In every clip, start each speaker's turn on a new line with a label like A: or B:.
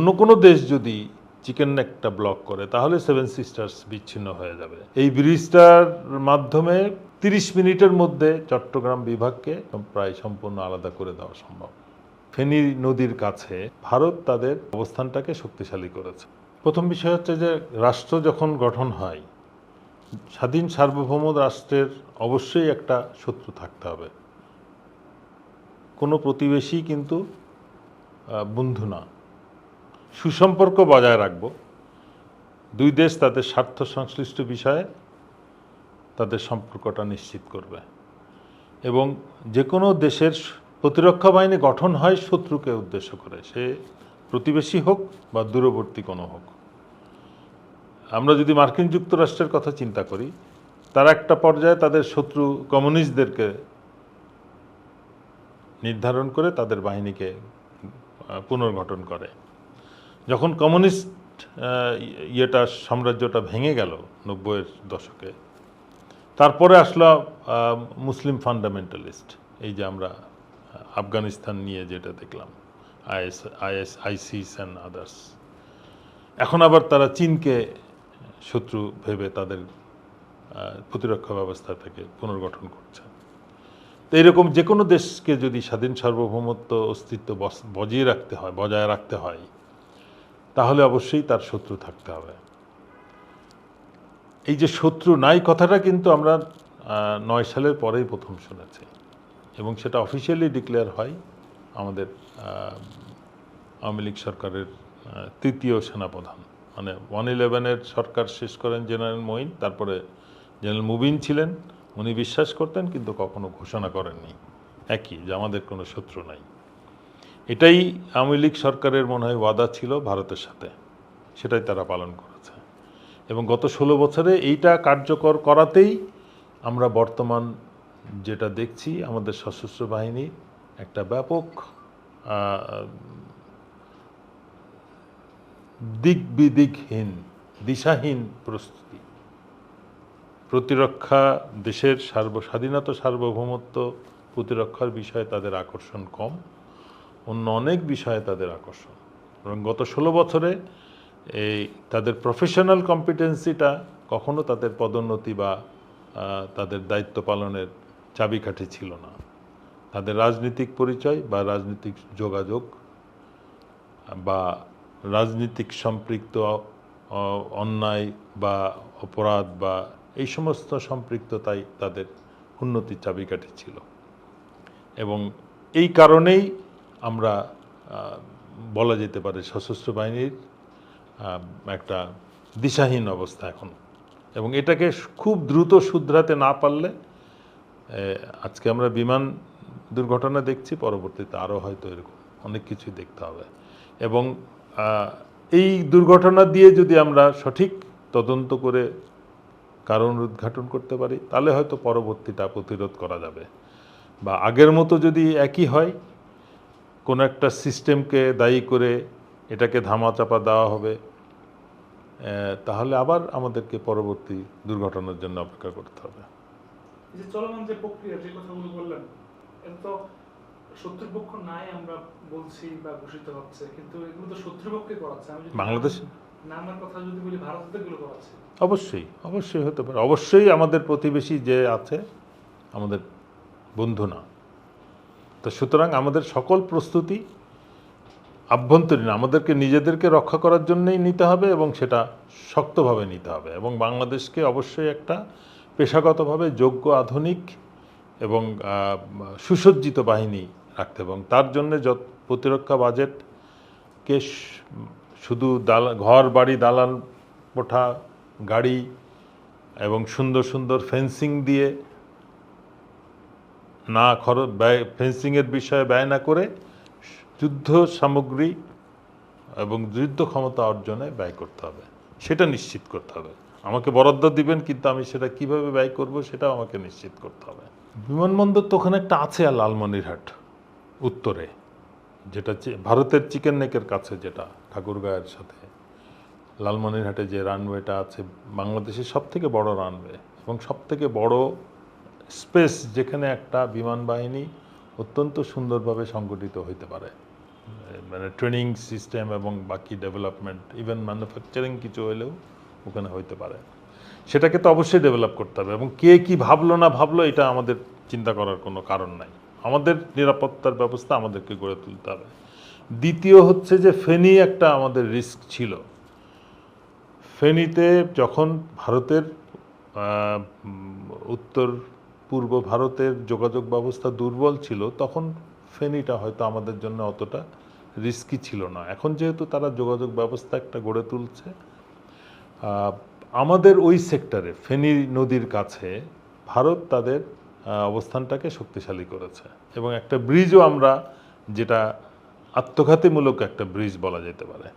A: অন্য কোনো দেশ যদি চিকেন একটা ব্লক করে, তাহলে সেভেন সিস্টার্স বিচ্ছিন্ন হয়ে যাবে। এই ব্রিজটার মাধ্যমে তিরিশ মিনিটের মধ্যে চট্টগ্রাম বিভাগকে প্রায় সম্পূর্ণ আলাদা করে দেওয়া সম্ভব। ফেনী নদীর কাছে ভারত তাদের অবস্থানটাকে শক্তিশালী করেছে। প্রথম বিষয় হচ্ছে যে, রাষ্ট্র যখন গঠন হয়, স্বাধীন সার্বভৌম রাষ্ট্রের অবশ্যই একটা শত্রু থাকতে হবে। কোনো প্রতিবেশী কিন্তু বন্ধু না। সুসম্পর্ক বজায় রাখব। দুই দেশ তাদের স্বার্থ সংশ্লিষ্ট বিষয়ে তাদের সম্পর্কটা নিশ্চিত করবে। এবং যে কোনো দেশের প্রতিরক্ষা বাহিনী গঠন হয় শত্রুকে উদ্দেশ্য করে। সে প্রতিবেশী হোক বা দূরবর্তী কোনো হোক। আমরা যদি মার্কিন যুক্তরাষ্ট্রের কথা চিন্তা করি, তারা একটা পর্যায়ে তাদের শত্রু কমিউনিস্টদেরকে নির্ধারণ করে তাদের বাহিনীকে পুনর্গঠন করে। যখন কমিউনিস্ট ইয়েটা, সাম্রাজ্যটা ভেঙে গেল নব্বইয়ের দশকে, তারপরে আসলো মুসলিম ফান্ডামেন্টালিস্ট, এই যে আমরা আফগানিস্তান নিয়ে যেটা দেখলাম, IS IS, ISIS and others এখন আবার তারা চীনকে শত্রু ভেবে তাদের প্রতিরক্ষা ব্যবস্থা থেকে পুনর্গঠন করছে। তো এরকম যে কোনো দেশকে যদি স্বাধীন সার্বভৌমত্ব অস্তিত্ব বজিয়ে রাখতে হয়, বজায় রাখতে হয় তাহলে অবশ্যই তার শত্রু থাকতে হবে। এই যে শত্রু নাই কথাটা কিন্তু আমরা নয় সালের পরেই প্রথম শুনেছি এবং সেটা অফিসিয়ালি ডিক্লেয়ার হয় আমাদের আওয়ামী লীগ সরকারের তৃতীয় সেনাপ্রধান। মানে ওয়ান ইলেভেনের সরকার শেষ করেন জেনারেল মঈন, তারপরে জেনারেল মুবিন ছিলেন, উনি বিশ্বাস করতেন কিন্তু কখনো ঘোষণা করেননি। একই যে আমাদের কোনো শত্রু নাই। এটাই আওয়ামী লীগ সরকারের মনে হয় ওয়াদা ছিল ভারতের সাথে। সেটাই তারা পালন করেছে। এবং গত ষোলো বছরে এইটা কার্যকর করাতেই আমরা বর্তমান যেটা দেখছি, আমাদের সশস্ত্র বাহিনী একটা ব্যাপক দিক বিদিকহীন দিশাহীন প্রস্তুতি। প্রতিরক্ষা দেশের সার্ব, স্বাধীনতা সার্বভৌমত্ব প্রতিরক্ষার বিষয়ে তাদের আকর্ষণ কম। অন্য অনেক বিষয়ে তাদের আকর্ষণ। এবং গত ষোলো বছরে এই তাদের প্রফেশনাল কম্পিটেন্সিটা কখনো তাদের পদোন্নতি বা তাদের দায়িত্ব পালনের চাবিকাঠি ছিল না। তাদের রাজনৈতিক পরিচয় বা রাজনৈতিক যোগাযোগ বা রাজনীতিক সম্পৃক্ত অন্যায় বা অপরাধ বা এই সমস্ত সম্পৃক্ততাই তাদের উন্নতির চাবিকাঠি ছিল। এবং এই কারণেই আমরা বলা যেতে পারে সশস্ত্র বাহিনীর একটা দিশাহীন অবস্থা এখন। এবং এটাকে খুব দ্রুত শুধরাতে না পারলে আজকে আমরা বিমান দুর্ঘটনা দেখছি, পরবর্তীতে আরও হয়তো এরকম অনেক কিছুই দেখতে হবে। এবং এই দুর্ঘটনা দিয়ে যদি আমরা সঠিক তদন্ত করে কারণ উদ্ঘাটন করতে পারি, তাহলে হয়তো পরবর্তীটা প্রতিরোধ করা যাবে। বা আগের মতো যদি একই হয় কোনো একটা সিস্টেমকে দায়ী করে এটাকে ধামাচাপা দেওয়া হবে তাহলে আবার আমাদেরকে পরবর্তী দুর্ঘটনার জন্য অপেক্ষা করতে হবে।
B: যে চলমান যে প্রক্রিয়া যে কথাগুলো বললেন এটা তো শত্রুপক্ষ নাই আমরা বলছি বা ঘোষিত হচ্ছে কিন্তু এগুলো তো শত্রুপক্ষে করাচ্ছে আমি
A: বাংলাদেশ
B: নামের কথা যদি বলি ভারত এগুলো করাচ্ছে
A: অবশ্যই অবশ্যই হতে পারে। অবশ্যই আমাদের প্রতিবেশী যে আছে আমাদের বন্ধু না। তো সুতরাং আমাদের সকল প্রস্তুতি আভ্যন্তরীণ, আমাদেরকে নিজেদেরকে রক্ষা করার জন্যই নিতে হবে এবং সেটা শক্তভাবে নিতে হবে এবং বাংলাদেশকে অবশ্যই একটা পেশাগতভাবে যোগ্য, আধুনিক এবং সুসজ্জিত বাহিনী রাখতে এবং তার জন্য যত প্রতিরক্ষা বাজেটকে শুধু দালা, ঘর, বাড়ি, দালান কোঠা গাড়ি এবং সুন্দর সুন্দর ফেন্সিং দিয়ে না খরচ ব্যয়, ফেন্সিংয়ের বিষয়ে ব্যয় না করে যুদ্ধ সামগ্রী এবং যুদ্ধ ক্ষমতা অর্জনে ব্যয় করতে হবে। সেটা নিশ্চিত করতে হবে। আমাকে বরাদ্দ দিবেন, কিন্তু আমি সেটা কীভাবে ব্যয় করব সেটাও আমাকে নিশ্চিত করতে হবে। বিমানবন্দর তো ওখানে একটা আছে আর লালমনিরহাট উত্তরে, যেটা ভারতের চিকেন নেকের কাছে যেটা, ঠাকুরগাঁয়ের সাথে। লালমনিরহাটে যে রানওয়েটা আছে, বাংলাদেশের সব থেকে বড় রানওয়ে এবং সব থেকে বড় স্পেস যেখানে একটা বিমান বাহিনী অত্যন্ত সুন্দরভাবে সংগঠিত হইতে পারে। মানে ট্রেনিং সিস্টেম এবং বাকি ডেভেলপমেন্ট, ইভেন ম্যানুফ্যাকচারিং কিছু হলেও ওখানে হইতে পারে। সেটাকে তো অবশ্যই ডেভেলপ করতে হবে এবং কে কি ভাবলো না ভাবলো এটা আমাদের চিন্তা করার কোনো কারণ নাই। আমাদের নিরাপত্তার ব্যবস্থা আমাদেরকে গড়ে তুলতে হবে। দ্বিতীয় হচ্ছে যে ফেনি একটা আমাদের রিস্ক ছিল। ফেনীতে যখন ভারতের উত্তর পূর্ব ভারতের যোগাযোগ ব্যবস্থা দুর্বল ছিল, তখন ফেনীটা হয়তো আমাদের জন্য অতটা রিস্কি ছিল না। এখন যেহেতু তারা যোগাযোগ ব্যবস্থা একটা গড়ে তুলছে আমাদের ওই সেক্টরে ফেনী নদীর কাছে ভারত তাদের অবস্থানটাকে শক্তিশালী করেছে। এবং একটা ব্রিজও আমরা যেটা আত্মঘাতীমূলক একটা ব্রিজ বলা যেতে পারে।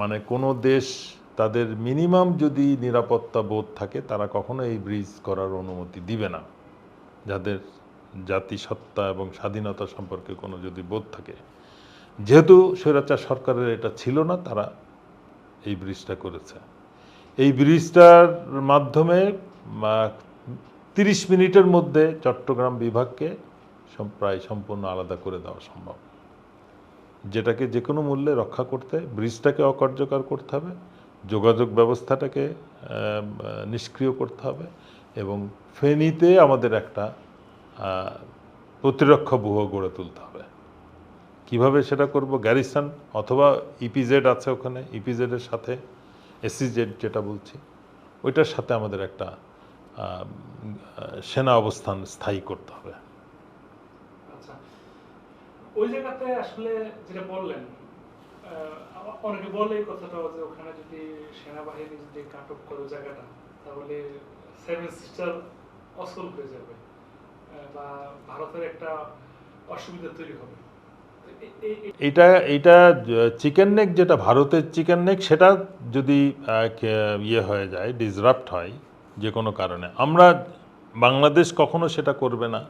A: মানে কোনো দেশ তাদের মিনিমাম যদি নিরাপত্তা বোধ থাকে, তারা কখনো এই ব্রিজ করার অনুমতি দিবে না। যাদের জাতিসত্তা এবং স্বাধীনতা সম্পর্কে কোনো যদি বোধ থাকে। যেহেতু স্বৈরাচার সরকারের এটা ছিল না, তারা এই ব্রিজটা করেছে। এই ব্রিজটার মাধ্যমে তিরিশ মিনিটের মধ্যে চট্টগ্রাম বিভাগকে প্রায় সম্পূর্ণ আলাদা করে দেওয়া সম্ভব। যেটাকে যে কোনো মূল্যে রক্ষা করতে, ব্রিজটাকে অকার্যকর করতে হবে। যোগাযোগ ব্যবস্থাটাকে নিষ্ক্রিয় করতে হবে এবং ফেনীতে আমাদের একটা প্রতিরক্ষা ব্যূহ গড়ে তুলতে হবে। কীভাবে সেটা করব? গ্যারিসন অথবা ইপিজেড আছে ওখানে ইপিজেডের সাথে এসিজেড যেটা বলছি, ওইটার সাথে আমাদের একটা সেনা অবস্থান স্থায়ী করতে হবে।
B: আচ্ছা ওই জায়গাতে আসলে যেটা বললেন অনেকে বলে কথাটা যে ওখানে যদি সেনাবাহিনী যদি কাটক করে জায়গাটা, তাহলে সেভেন সিস্টার অসল হয়ে যাবে বা ভারতের একটা অসুবিধা তৈরি হবে।
A: এটা এটা চিকেন নেক যেটা ভারতের চিকেন নেক সেটা যদি ইয়ে হয়ে যায় ডিসরাপ্ট হয় যে কোনো কারণে, আমরা বাংলাদেশ কখনো সেটা করবে না,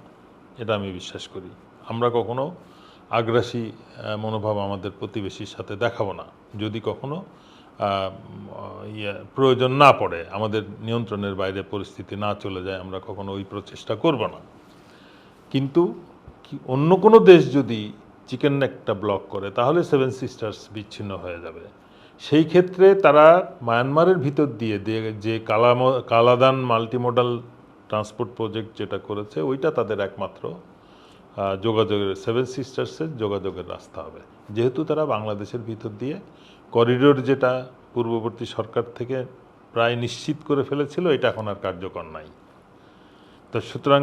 A: এটা আমি বিশ্বাস করি। আমরা কখনো আগ্রাসী মনোভাব আমাদের প্রতিবেশীর সাথে দেখাবো না। যদি কখনো ইয়ে প্রয়োজন না পড়ে, আমাদের নিয়ন্ত্রণের বাইরে পরিস্থিতি না চলে যায়, আমরা কখনো ওই প্রচেষ্টা করব না। কিন্তু অন্য কোনো দেশ যদি চিকেন নেকটা ব্লক করে, তাহলে সেভেন সিস্টার্স বিচ্ছিন্ন হয়ে যাবে। সেই ক্ষেত্রে তারা মায়ানমারের ভিতর দিয়ে যে কালাম, কালাদান মাল্টিমোডাল ট্রান্সপোর্ট প্রজেক্ট যেটা করেছে, ওইটা তাদের একমাত্র যোগাযোগের সেভেন সিস্টার্সের যোগাযোগের রাস্তা হবে। যেহেতু তারা বাংলাদেশের ভিতর দিয়ে করিডোর যেটা পূর্ববর্তী সরকার থেকে প্রায় নিশ্চিত করে ফেলেছিল, এটা এখন আর কার্যকর নাই। তো সুতরাং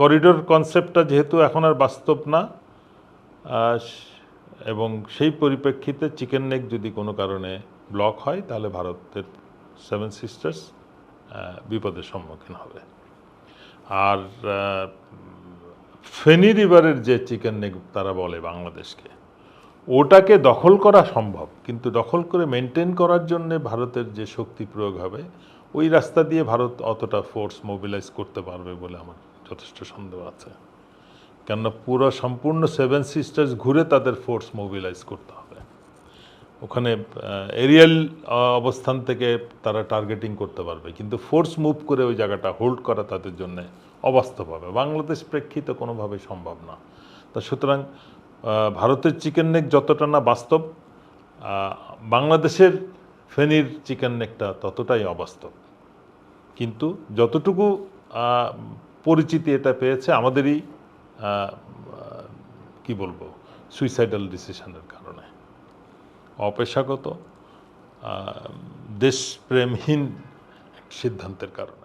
A: করিডোর কনসেপ্টটা যেহেতু এখন আর বাস্তব না এবং সেই পরিপ্রেক্ষিতে চিকেন নেক যদি কোনো কারণে ব্লক হয়, তাহলে ভারতের সেভেন সিস্টার্স বিপদের সম্মুখীন হবে। আর ফেনী রিভারের যে চিকেন নেক তারা বলে বাংলাদেশকে, ওটাকে দখল করা সম্ভব, কিন্তু দখল করে মেনটেন করার জন্য ভারতের যে শক্তি প্রয়োগ হবে, ওই রাস্তা দিয়ে ভারত অতটা ফোর্স মোবিলাইজ করতে পারবে বলে আমার যথেষ্ট সন্দেহ আছে। কেননা পুরো সম্পূর্ণ সেভেন সিস্টার্স ঘুরে তাদের ফোর্স মোবিলাইজ করতে হবে। ওখানে এরিয়াল অবস্থান থেকে তারা টার্গেটিং করতে পারবে, কিন্তু ফোর্স মুভ করে ওই জায়গাটা হোল্ড করা তাদের জন্য অবাস্তব হবে বাংলাদেশ প্রেক্ষিতে কোনোভাবে সম্ভব না। তা সুতরাং ভারতের চিকেন নেক যতটা না বাস্তব বাংলাদেশের ফেনীর চিকেন নেকটা ততটাই অবাস্তব। কিন্তু যতটুকু পরিচিতি এটা পেয়েছে আমাদেরই কি বলব সুইসাইডাল ডিসিশনের কারণে। অপেশাগত দেশপ্রেমহীন সিদ্ধান্তের কারণে।